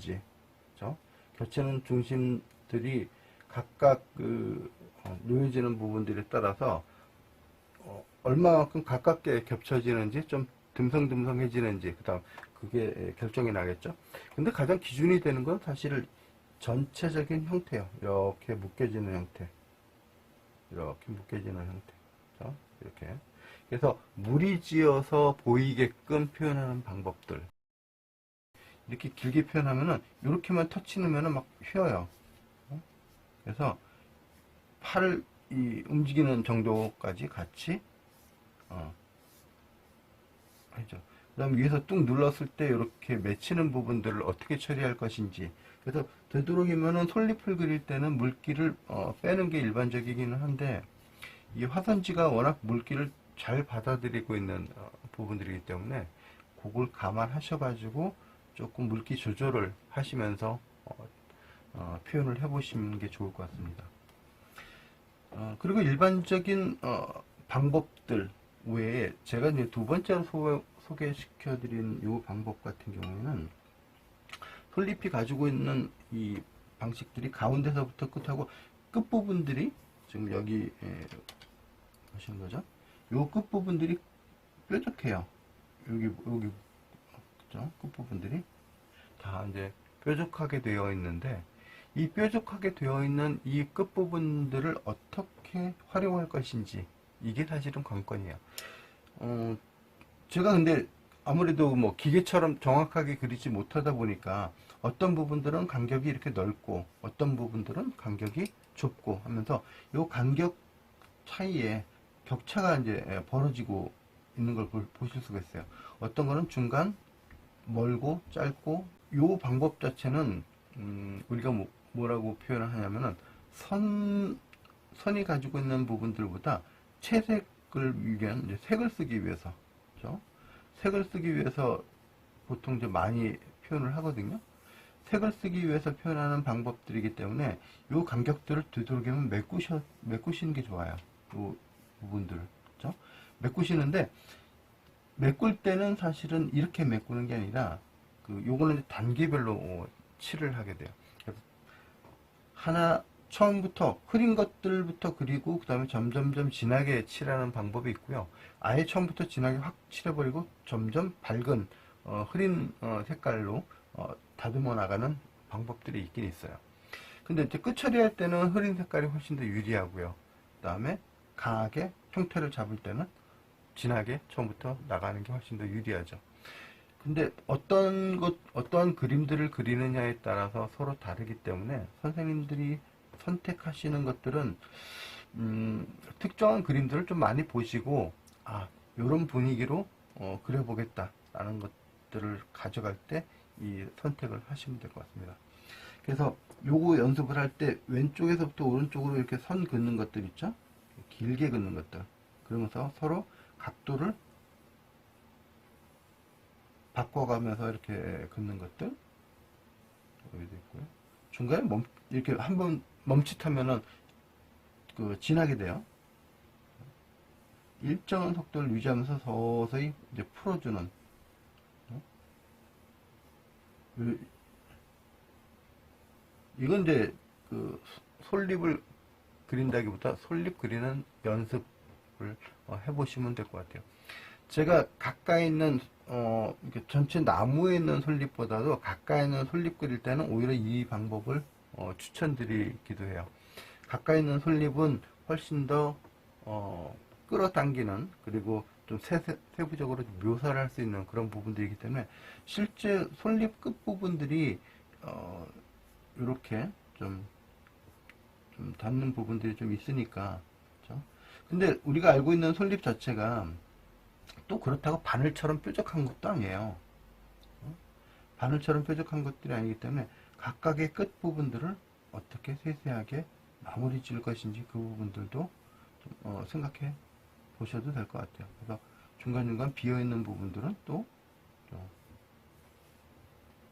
있는지, 그죠? 겹치는 중심들이 각각 그 어, 놓여지는 부분들에 따라서 어, 얼마만큼 가깝게 겹쳐지는지 좀 듬성듬성해지는지 그다음 그게 결정이 나겠죠. 근데 가장 기준이 되는 건 사실 전체적인 형태요. 이렇게 묶여지는 형태, 이렇게 묶여지는 형태, 그죠? 이렇게. 그래서 무리지어서 보이게끔 표현하는 방법들. 이렇게 길게 표현하면은 이렇게만 터치 넣으면은 막 휘어요. 어? 그래서 팔을 이 움직이는 정도까지 같이 어. 그다음 위에서 뚝 눌렀을 때 이렇게 맺히는 부분들을 어떻게 처리할 것인지. 그래서 되도록이면은 솔잎을 그릴 때는 물기를 어, 빼는 게 일반적이기는 한데 이 화선지가 워낙 물기를 잘 받아들이고 있는 어, 부분들이기 때문에 그걸 감안하셔가지고 조금 물기 조절을 하시면서 어, 어, 표현을 해 보시는 게 좋을 것 같습니다. 어, 그리고 일반적인 어, 방법들 외에 제가 이제 두 번째로 소, 소개시켜 드린 이 방법 같은 경우에는 솔잎이 가지고 있는 이 방식들이 가운데서부터 끝하고 끝부분들이 지금 여기 에, 보시는 거죠? 요 끝부분들이 뾰족해요. 여기 여기 그죠? 끝부분들이 다 이제 뾰족하게 되어 있는데 이 뾰족하게 되어 있는 이 끝부분들을 어떻게 활용할 것인지 이게 사실은 관건이에요. 어, 제가 근데 아무래도 뭐 기계처럼 정확하게 그리지 못하다 보니까 어떤 부분들은 간격이 이렇게 넓고 어떤 부분들은 간격이 좁고 하면서 요 간격 차이에 격차가 이제 벌어지고 있는 걸 볼- 보실 수가 있어요. 어떤 거는 중간, 멀고 짧고 요 방법 자체는 음, 우리가 뭐, 뭐라고 표현을 하냐면은 선 선이 가지고 있는 부분들보다 채색을 위한 색을 쓰기 위해서 그죠? 색을 쓰기 위해서 보통 이제 많이 표현을 하거든요. 색을 쓰기 위해서 표현하는 방법들이기 때문에 요 간격들을 되도록이면 메꾸셔 메꾸시는 게 좋아요. 요 부분들을 그죠? 메꾸시는데 메꿀 때는 사실은 이렇게 메꾸는 게 아니라 그 요거는 단계별로 어, 칠을 하게 돼요. 하나 처음부터 흐린 것들부터 그리고 그 다음에 점점점 진하게 칠하는 방법이 있고요. 아예 처음부터 진하게 확 칠해버리고 점점 밝은 어, 흐린 어, 색깔로 어, 다듬어 나가는 방법들이 있긴 있어요. 근데 이제 끝 처리할 때는 흐린 색깔이 훨씬 더 유리하고요. 그 다음에 강하게 형태를 잡을 때는 진하게 처음부터 나가는 게 훨씬 더 유리하죠. 근데 어떤 것, 어떠한 그림들을 그리느냐에 따라서 서로 다르기 때문에 선생님들이 선택하시는 것들은 음, 특정한 그림들을 좀 많이 보시고 아 이런 분위기로 어, 그려보겠다라는 것들을 가져갈 때 이 선택을 하시면 될 것 같습니다. 그래서 요거 연습을 할 때 왼쪽에서부터 오른쪽으로 이렇게 선 긋는 것들 있죠? 길게 긋는 것들. 그러면서 서로 각도를 바꿔가면서 이렇게 긋는 것들. 여기도 있고요. 중간에 멈, 이렇게 한번 멈칫하면은 그 진하게 돼요. 일정한 속도를 유지하면서 서서히 이제 풀어주는. 어? 이- 이건 이제 그 솔잎을 그린다기보다 솔잎 그리는 연습을 어, 해보시면 될 것 같아요. 제가 가까이 있는 어, 이렇게 전체 나무에 있는 솔잎보다도 가까이 있는 솔잎 그릴 때는 오히려 이 방법을 어, 추천드리기도 해요. 가까이 있는 솔잎은 훨씬 더 어, 끌어당기는 그리고 좀 세, 부적으로 묘사를 할 수 있는 그런 부분들이기 때문에 실제 솔잎 끝 부분들이 어, 이렇게 좀, 좀 닿는 부분들이 좀 있으니까 그죠? 근데 우리가 알고 있는 솔잎 자체가 또 그렇다고 바늘처럼 뾰족한 것도 아니에요. 어? 바늘처럼 뾰족한 것들이 아니기 때문에 각각의 끝 부분들을 어떻게 세세하게 마무리 지을 것인지 그 부분들도 좀, 어, 생각해 보셔도 될 것 같아요. 그래서 중간중간 비어있는 부분들은 또 어,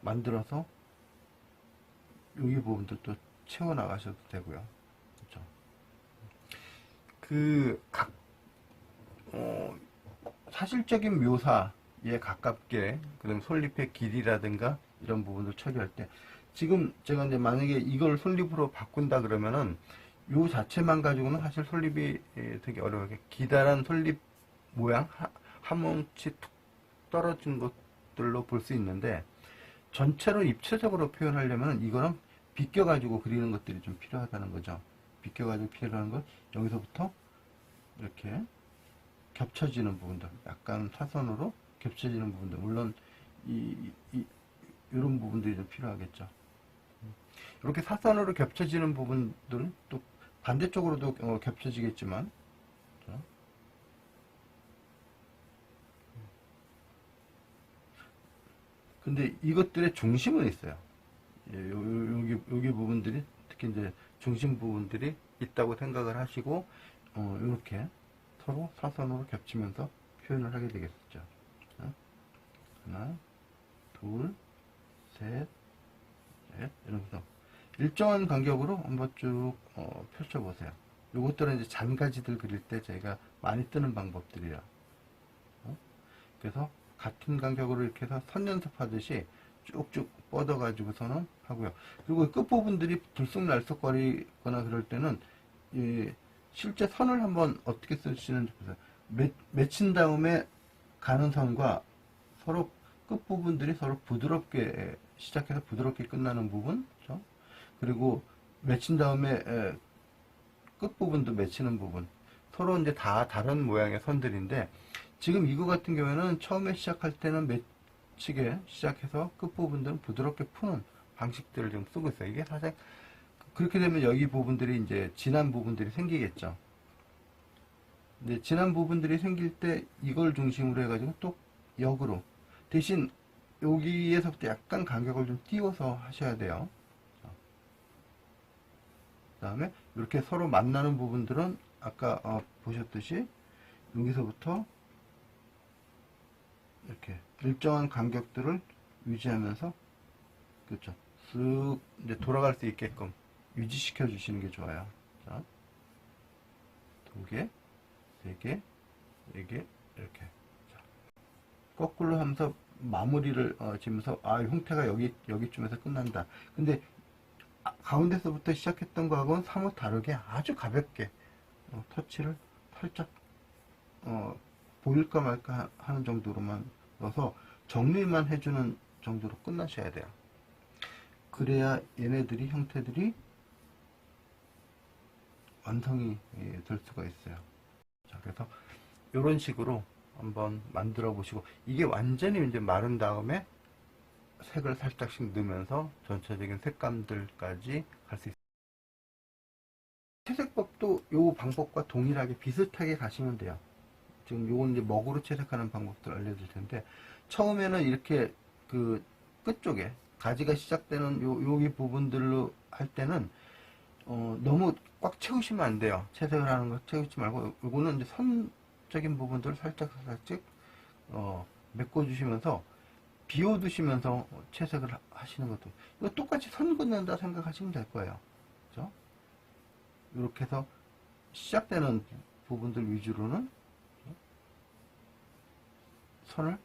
만들어서 여기 부분들 또 채워 나가셔도 되고요. 그렇죠. 그, 각, 어, 사실적인 묘사, 얘 가깝게 그다음 솔잎의 길이라든가 이런 부분을 처리할 때 지금 제가 이제 만약에 이걸 솔잎으로 바꾼다 그러면은 요 자체만 가지고는 사실 솔잎이 예, 되게 어려워요. 기다란 솔잎 모양 하- 한 뭉치 툭 떨어진 것들로 볼 수 있는데 전체로 입체적으로 표현하려면 이거는 비껴가지고 그리는 것들이 좀 필요하다는 거죠. 비껴가지고 필요한 건 여기서부터 이렇게 겹쳐지는 부분들, 약간 사선으로 겹쳐지는 부분들, 물론 이, 이 이런 부분들이 좀 필요하겠죠. 이렇게 사선으로 겹쳐지는 부분들은 또 반대쪽으로도 어, 겹쳐지겠지만, 자. 근데 이것들의 중심은 있어요. 예, 여기, 여기 부분들이, 특히 이제 중심 부분들이 있다고 생각을 하시고, 어, 이렇게 서로 사선으로 겹치면서 표현을 하게 되겠죠. 자, 하나, 둘, 셋, 넷, 이러면서 일정한 간격으로 한번 쭉 어, 펼쳐보세요. 요것들은 이제 잔가지들 그릴 때 저희가 많이 뜨는 방법들이에요. 어? 그래서 같은 간격으로 이렇게 해서 선 연습하듯이 쭉쭉 뻗어가지고서는 하고요. 그리고 끝부분들이 들쑥날쑥거리거나 그럴 때는 이 실제 선을 한번 어떻게 쓰시는지 보세요. 맺, 맺힌 다음에 가는 선과 서로 끝부분들이 서로 부드럽게 시작해서 부드럽게 끝나는 부분 그죠? 그리고 맺힌 다음에 에, 끝부분도 맺히는 부분 서로 이제 다 다른 모양의 선들인데 지금 이거 같은 경우에는 처음에 시작할 때는 맺히게 시작해서 끝부분들은 부드럽게 푸는 방식들을 좀 쓰고 있어요. 이게 사실 그렇게 되면 여기 부분들이 이제 진한 부분들이 생기겠죠. 근데 진한 부분들이 생길 때 이걸 중심으로 해가지고 또 역으로 대신 여기에서부터 약간 간격을 좀 띄워서 하셔야 돼요. 그 다음에 이렇게 서로 만나는 부분들은 아까 어, 보셨듯이 여기서부터 이렇게 일정한 간격들을 유지하면서 그렇죠. 쓱 이제 돌아갈 수 있게끔 유지시켜 주시는 게 좋아요. 자, 두 개, 세 개, 네 개, 이렇게. 자, 거꾸로 하면서 마무리를 어, 지면서 아 형태가 여기 여기쯤에서 끝난다. 근데 아, 가운데서부터 시작했던 거하고는 사뭇 다르게 아주 가볍게 어, 터치를 살짝 어, 보일까 말까 하- 하는 정도로만 넣어서 정리만 해주는 정도로 끝나셔야 돼요. 그래야 얘네들이 형태들이 완성이 예, 될 수가 있어요. 자, 그래서 이런 식으로 한번 만들어 보시고 이게 완전히 이제 마른 다음에 색을 살짝씩 넣으면서 전체적인 색감들까지 갈 수 있어요. 채색법도 요 방법과 동일하게 비슷하게 가시면 돼요. 지금 요건 이제 먹으로 채색하는 방법들 알려줄 텐데 처음에는 이렇게 그 끝쪽에 가지가 시작되는 요 여기 부분들로 할 때는 어, 너무 꽉 채우시면 안 돼요. 채색을 하는 거 채우지 말고 요거는 이제 선적인 부분들을 살짝 살짝 어, 메꿔주시면서 비워두시면서 채색을 하- 하시는 것도 이거 똑같이 선 긋는다 생각하시면 될 거예요. 그죠? 이렇게 해서 시작되는 부분들 위주로는 선을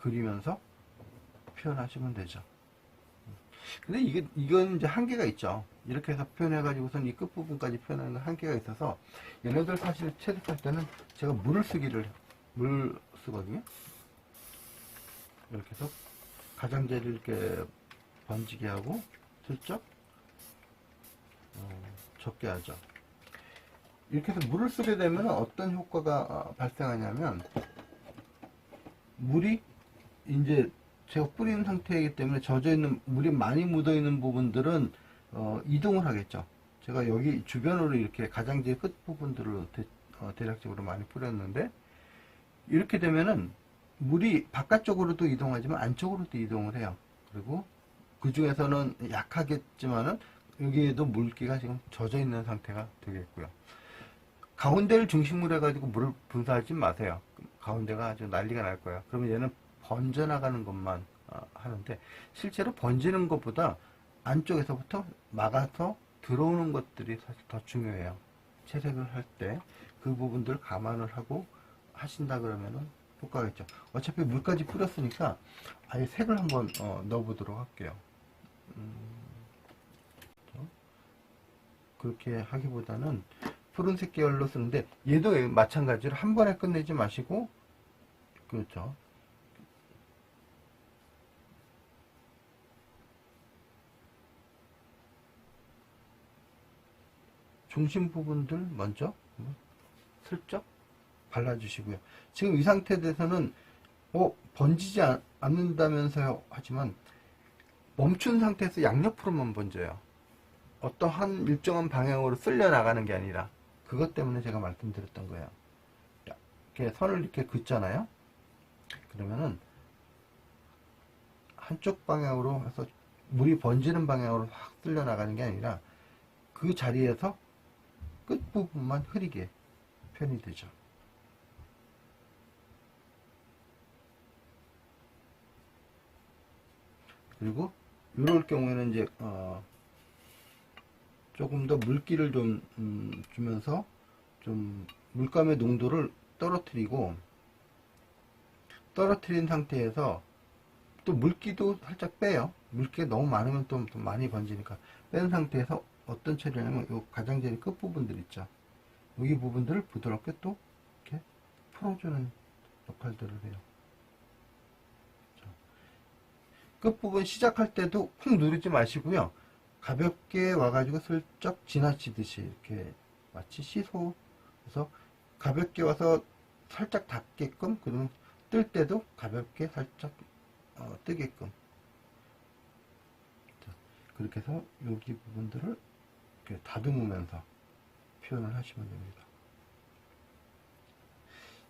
그리면서 표현하시면 되죠. 근데 이게, 이건 이제 한계가 있죠. 이렇게 해서 표현해가지고선 이 끝부분까지 표현하는 건 한계가 있어서 얘네들 사실 채색할 때는 제가 물을 쓰기를, 물 쓰거든요. 이렇게 해서 가장자리를 이렇게 번지게 하고 슬쩍 어, 적게 하죠. 이렇게 해서 물을 쓰게 되면 어떤 효과가 어, 발생하냐면 물이 이제 제가 뿌리는 상태이기 때문에 젖어 있는 물이 많이 묻어 있는 부분들은 어, 이동을 하겠죠. 제가 여기 주변으로 이렇게 가장자리 끝 부분들을 대, 어, 대략적으로 많이 뿌렸는데 이렇게 되면은 물이 바깥쪽으로도 이동하지만 안쪽으로도 이동을 해요. 그리고 그 중에서는 약하겠지만은 여기에도 물기가 지금 젖어 있는 상태가 되겠고요. 가운데를 중심으로 해가지고 물을 분사하지 마세요. 가운데가 아주 난리가 날 거예요. 그러면 얘는 번져나가는 것만 어, 하는데 실제로 번지는 것보다 안쪽에서부터 막아서 들어오는 것들이 사실 더 중요해요. 채색을 할 때 그 부분들 감안을 하고 하신다 그러면은 효과가 있죠. 어차피 물까지 뿌렸으니까 아예 색을 한번 어, 넣어보도록 할게요. 음? 그렇게 하기보다는 푸른색 계열로 쓰는데 얘도 마찬가지로 한 번에 끝내지 마시고 그렇죠. 중심 부분들 먼저 슬쩍 발라주시고요. 지금 이 상태 에서는 어, 번지지 않, 않는다면서요 하지만 멈춘 상태에서 양옆으로만 번져요. 어떠한 일정한 방향으로 쓸려 나가는 게 아니라 그것 때문에 제가 말씀드렸던 거예요. 이렇게 선을 이렇게 긋잖아요. 그러면은 한쪽 방향으로 해서 물이 번지는 방향으로 확 쓸려 나가는 게 아니라 그 자리에서 끝부분만 흐리게 표현이 되죠. 그리고 이럴 경우에는 이제 어 조금 더 물기를 좀 음, 주면서 좀 물감의 농도를 떨어뜨리고 떨어뜨린 상태에서 또 물기도 살짝 빼요. 물기가 너무 많으면 또, 또 많이 번지니까 뺀 상태에서 어떤 처리를 하냐면 요 가장자리 끝부분들 있죠. 여기 부분들을 부드럽게 또 이렇게 풀어주는 역할들을 해요. 자, 끝부분 시작할 때도 쿵 누르지 마시고요. 가볍게 와가지고 슬쩍 지나치듯이 이렇게 마치 시소 그래서 가볍게 와서 살짝 닿게끔 그러면 뜰 때도 가볍게 살짝 어, 뜨게끔 자, 그렇게 해서 여기 부분들을 이렇게 다듬으면서 표현을 하시면 됩니다.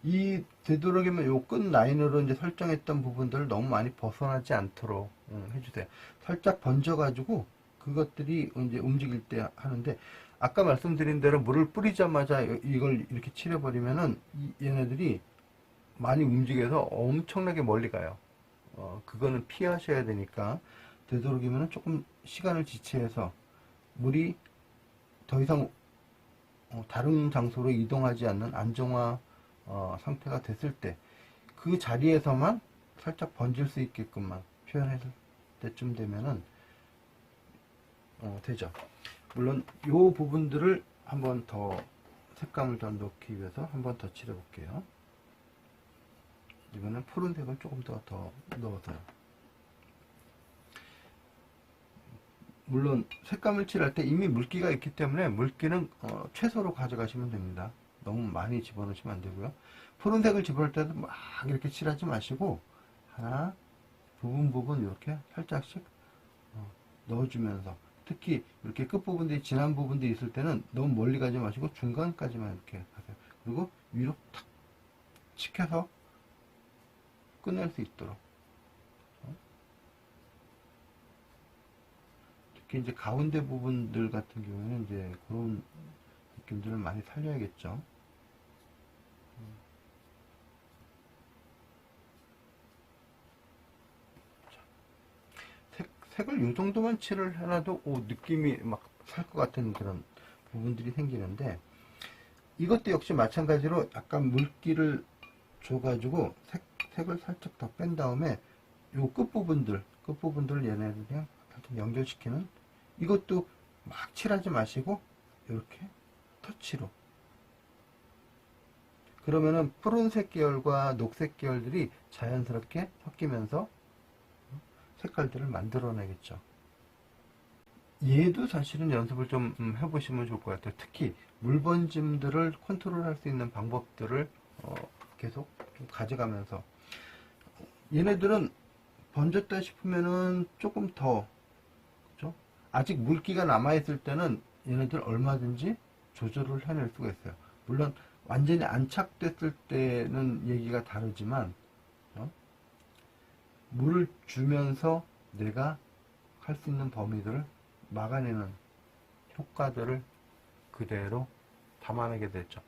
이 되도록이면 요 끝 라인으로 이제 설정했던 부분들을 너무 많이 벗어나지 않도록 음, 해주세요. 살짝 번져가지고 그것들이 이제 움직일 때 하는데 아까 말씀드린 대로 물을 뿌리자마자 이걸 이렇게 칠해버리면은 이- 얘네들이 많이 움직여서 엄청나게 멀리 가요. 어, 그거는 피하셔야 되니까 되도록이면 조금 시간을 지체해서 물이 더 이상 어, 다른 장소로 이동하지 않는 안정화 어, 상태가 됐을 때 그 자리에서만 살짝 번질 수 있게끔만 표현했을 때쯤 되면은 어, 되죠. 물론 이 부분들을 한번 더 색감을 더 넣기 위해서 한번 더 칠해 볼게요. 이거는 푸른색을 조금 더 더 넣어서요. 물론 색감을 칠할 때 이미 물기가 있기 때문에 물기는 어, 최소로 가져가시면 됩니다. 너무 많이 집어넣으시면 안 되고요. 푸른색을 집어넣을 때도 막 이렇게 칠하지 마시고 하나 부분 부분 이렇게 살짝씩 어, 넣어주면서 특히 이렇게 끝부분들이 진한 부분들이 있을 때는 너무 멀리 가지 마시고 중간까지만 이렇게 하세요. 그리고 위로 탁 치켜서 끝낼 수 있도록 특히 이제 가운데 부분들 같은 경우에는 이제 그런 느낌들을 많이 살려야겠죠. 색, 색을 이 정도만 칠을 해놔도 오, 느낌이 막 살 것 같은 그런 부분들이 생기는데 이것도 역시 마찬가지로 약간 물기를 줘가지고 색, 색을 살짝 더 뺀 다음에 요 끝부분들 끝부분들을 얘네들 그냥 연결시키는 이것도 막 칠하지 마시고 이렇게 터치로 그러면은 푸른색 계열과 녹색 계열들이 자연스럽게 섞이면서 색깔들을 만들어내겠죠. 얘도 사실은 연습을 좀 음, 해보시면 좋을 것 같아요. 특히 물번짐들을 컨트롤할 수 있는 방법들을 어, 계속 좀 가져가면서 얘네들은 번졌다 싶으면은 조금 더? 아직 물기가 남아있을 때는 얘네들 얼마든지 조절을 해낼 수가 있어요. 물론 완전히 안착됐을 때는 얘기가 다르지만 어? 물을 주면서 내가 할 수 있는 범위들을 막아내는 효과들을 그대로 담아내게 됐죠.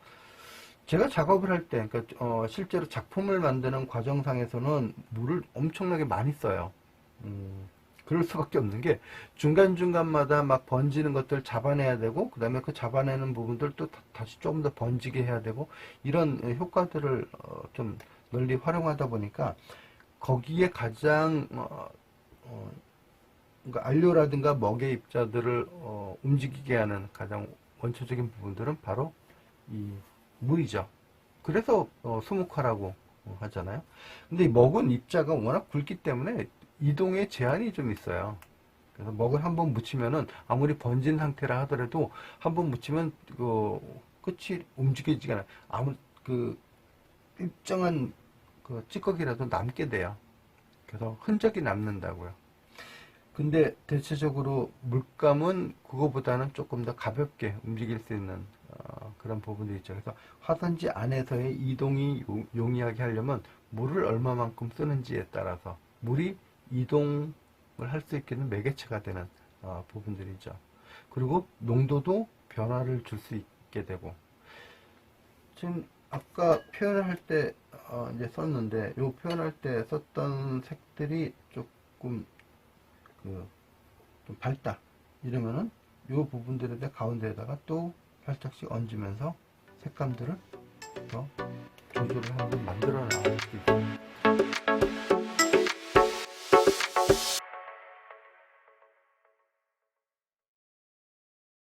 제가 작업을 할 때, 그러니까 어, 실제로 작품을 만드는 과정상에서는 물을 엄청나게 많이 써요. 음, 그럴 수밖에 없는 게 중간중간마다 막 번지는 것들 잡아내야 되고 그 다음에 그 잡아내는 부분들 또 다- 다시 조금 더 번지게 해야 되고 이런 효과들을 어, 좀 널리 활용하다 보니까 거기에 가장 어, 어, 그러니까 안료라든가 먹의 입자들을 어, 움직이게 하는 가장 원초적인 부분들은 바로 이 물이죠. 그래서 어, 수묵화라고 어, 하잖아요. 근데 이 먹은 입자가 워낙 굵기 때문에 이동에 제한이 좀 있어요. 그래서 먹을 한 번 묻히면은 아무리 번진 상태라 하더라도 한 번 묻히면 그 끝이 움직이지가 않아요. 아무 그 일정한 그 찌꺼기라도 남게 돼요. 그래서 흔적이 남는다고요. 근데 대체적으로 물감은 그거보다는 조금 더 가볍게 움직일 수 있는 어, 그런 부분이 있죠. 그래서 화산지 안에서의 이동이 용- 용이하게 하려면 물을 얼마만큼 쓰는지에 따라서 물이 이동을 할 수 있게는 매개체가 되는 어, 부분들이죠. 그리고 농도도 변화를 줄 수 있게 되고 지금 아까 표현을 할때 어, 이제 썼는데 요 표현할 때 썼던 색들이 조금 그 좀 밝다 이러면은 요 부분들에 대해 가운데에다가 또 살짝씩 얹으면서 색감들을 더 조절을 하고 만들어 나갈 수 있어요.